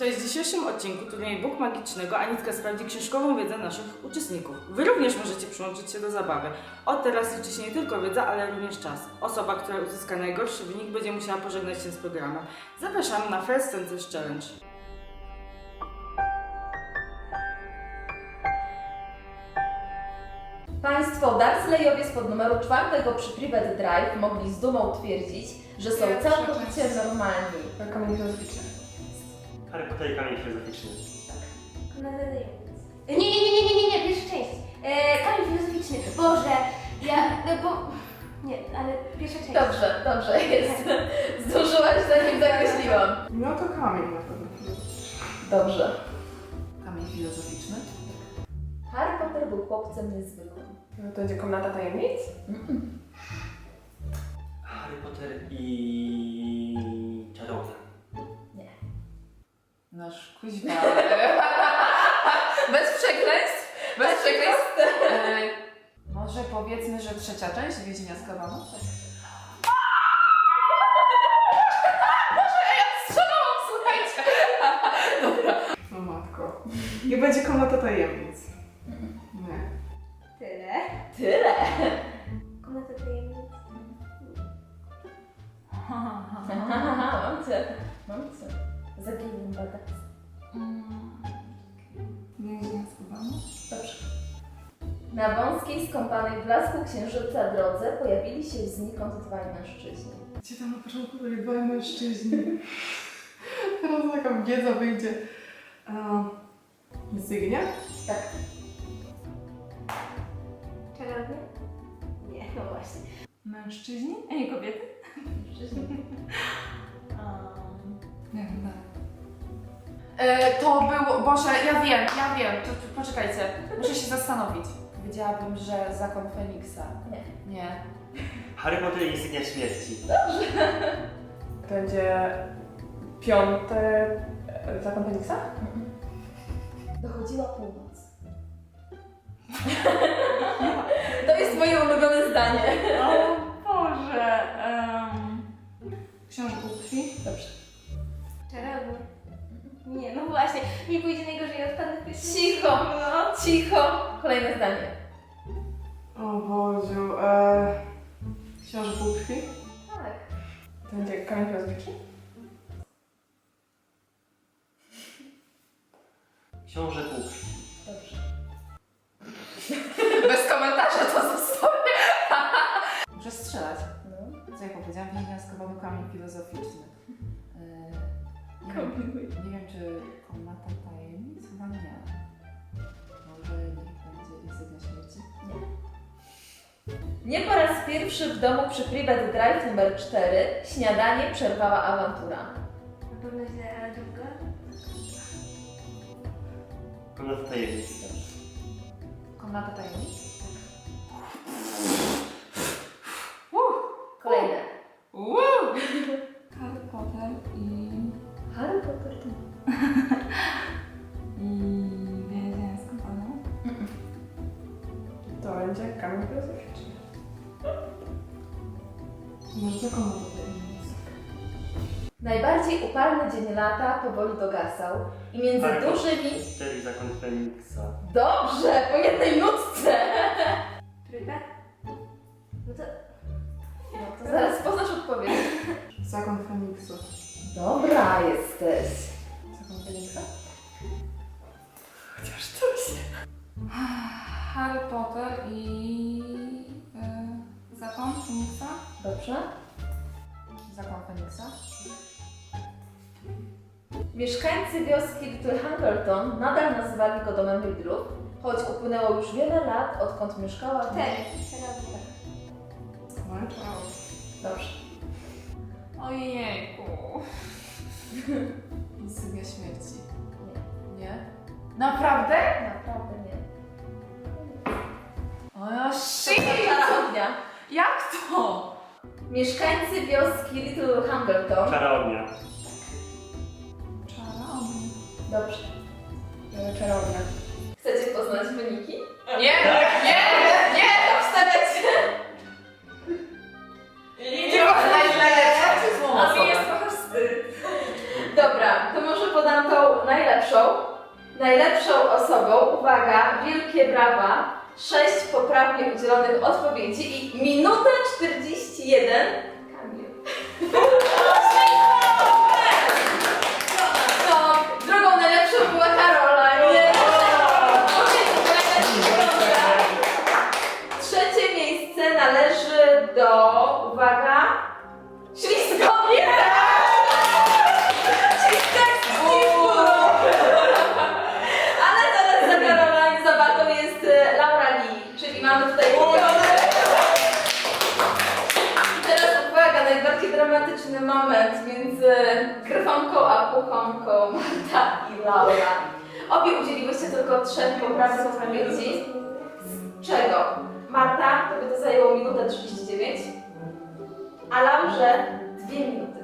Cześć, w dzisiejszym odcinku turnieju Bóg Magicznego Anitka sprawdzi książkową wiedzę naszych uczestników. Wy również możecie przyłączyć się do zabawy. Od teraz liczy się nie tylko wiedza, ale również czas. Osoba, która uzyska najgorszy wynik będzie musiała pożegnać się z programem. Zapraszamy na First Sentence Challenge. Państwo Darsleyowie z podnumeru czwartego przy Private Drive mogli z dumą twierdzić, że są całkowicie normalni. Filozoficzny. Harry Potter i kamień filozoficzny. Nie, nie, nie, nie, nie, nie, nie, pierwsza część. E, kamień filozoficzny. Boże, ja, no bo... Nie, ale pierwsza część. Dobrze, dobrze jest. Zdążyłaś zanim zakreśliłam. No to kamień na pewno. Dobrze. Kamień filozoficzny. Harry Potter był chłopcem niezwykłym. No to będzie komnata tajemnic? Harry Potter i... kuźwa. Bez przekleństw? Bez przekleństw? E, może powiedzmy, że trzecia część Więzienia z słuchajcie. Dobra. No matko. Nie będzie komnata tajemnic. Wąskiej, skąpanej w blasku księżyca drodze pojawili się znikąd dwaj mężczyźni. Gdzie tam na początku byli dwaj mężczyźni? Teraz taka wiedza wyjdzie. Um, Zygnia? Tak. Czarownie? Nie, no właśnie. Mężczyźni? A nie kobiety? Mężczyźni. Nie wiem, dalej. E, to było, Boże, ja wiem, ja wiem, to, to, poczekajcie, muszę się zastanowić. Powiedziałabym, że zakon Feniksa. Nie. Nie. Harry Potter i insygnia śmierci. Będzie piąty zakon Feniksa? Dochodziła północ. To jest moje ulubione zdanie. O Boże. Um, Książę krwi? Dobrze. Czarownie. Nie, no właśnie. Mi pójdzie najgorzej od panów pieśni. Cicho, No. cicho. Kolejne zdanie. O Boziu. E, książę półkrwi? Tak. To będzie kamień filozoficzny? Książę półkrwi. Dobrze. Bez komentarza to zostawię. Muszę strzelać. No. Co ja powiedziałam? Kabanu kamień filozoficzny. E, nie, wiem, Kombinuj. nie wiem, czy komnata tajemnic? Nie po raz pierwszy w domu przy Private Drive numer 4 śniadanie przerwała awantura. Na pewno źle, ale druga. Komnata tajemnic. Komnata tajemnic? Kolejne. Woo! Harry Potter i... Harry Potter Może tajemnic? Najbardziej upalny dzień lata powoli dogasał i między Potter. dużymi... Potter i zakon Feniksa. Dobrze, po jednej nutce! Trójka? No to... No to zaraz poznasz odpowiedź. Zakon Feniksa. Dobra jesteś. Zakon Feniksa? Chociaż to się... Harry Potter i... Dobrze. Zakon Feniksa? Mieszkańcy wioski Little Hungerton nadal nazywali go domem Riddlów, choć upłynęło już wiele lat, odkąd mieszkała w nim. Dobrze. Ojejku. Insygnia śmierci. Nie? Naprawdę? Naprawdę nie. Mieszkańcy wioski Little Hungerton. Czarownia. Czarownia. Dobrze. Mamy czarownia. Chcecie poznać wyniki? Nie! Nie! Nie! Nie można źle A mi jest trochę wstyd. Dobra, to może podam tą najlepszą, najlepszą osobą, uwaga, wielkie brawa, 6 poprawnie udzielonych odpowiedzi i minuta 41. Kamil. Między krwonką a puchonką Marta i Laura. Obie udzieliłyście tylko trzech poprawnych odpowiedzi. Z czego? Marta, to by to zajęło minutę 39, a Laurze 2 minuty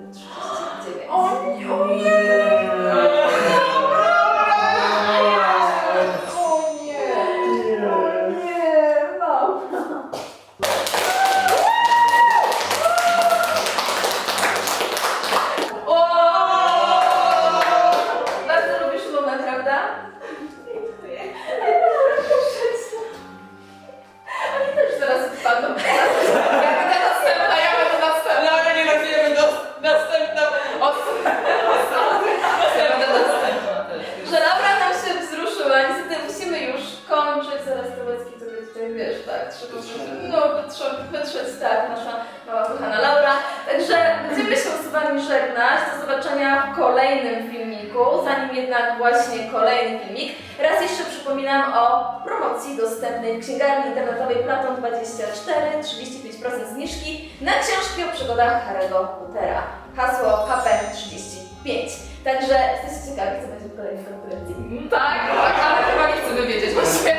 zobaczenia w kolejnym filmiku, zanim jednak właśnie kolejny filmik. Raz jeszcze przypominam o promocji dostępnej w księgarni internetowej Platon24, 35% zniżki na książki o przygodach Harry'ego Pottera. Hasło HPM35. Także jesteście ciekawi, co będzie w kolejnej konkurencji? Tak, tak, ale chyba nie chcemy wiedzieć właśnie.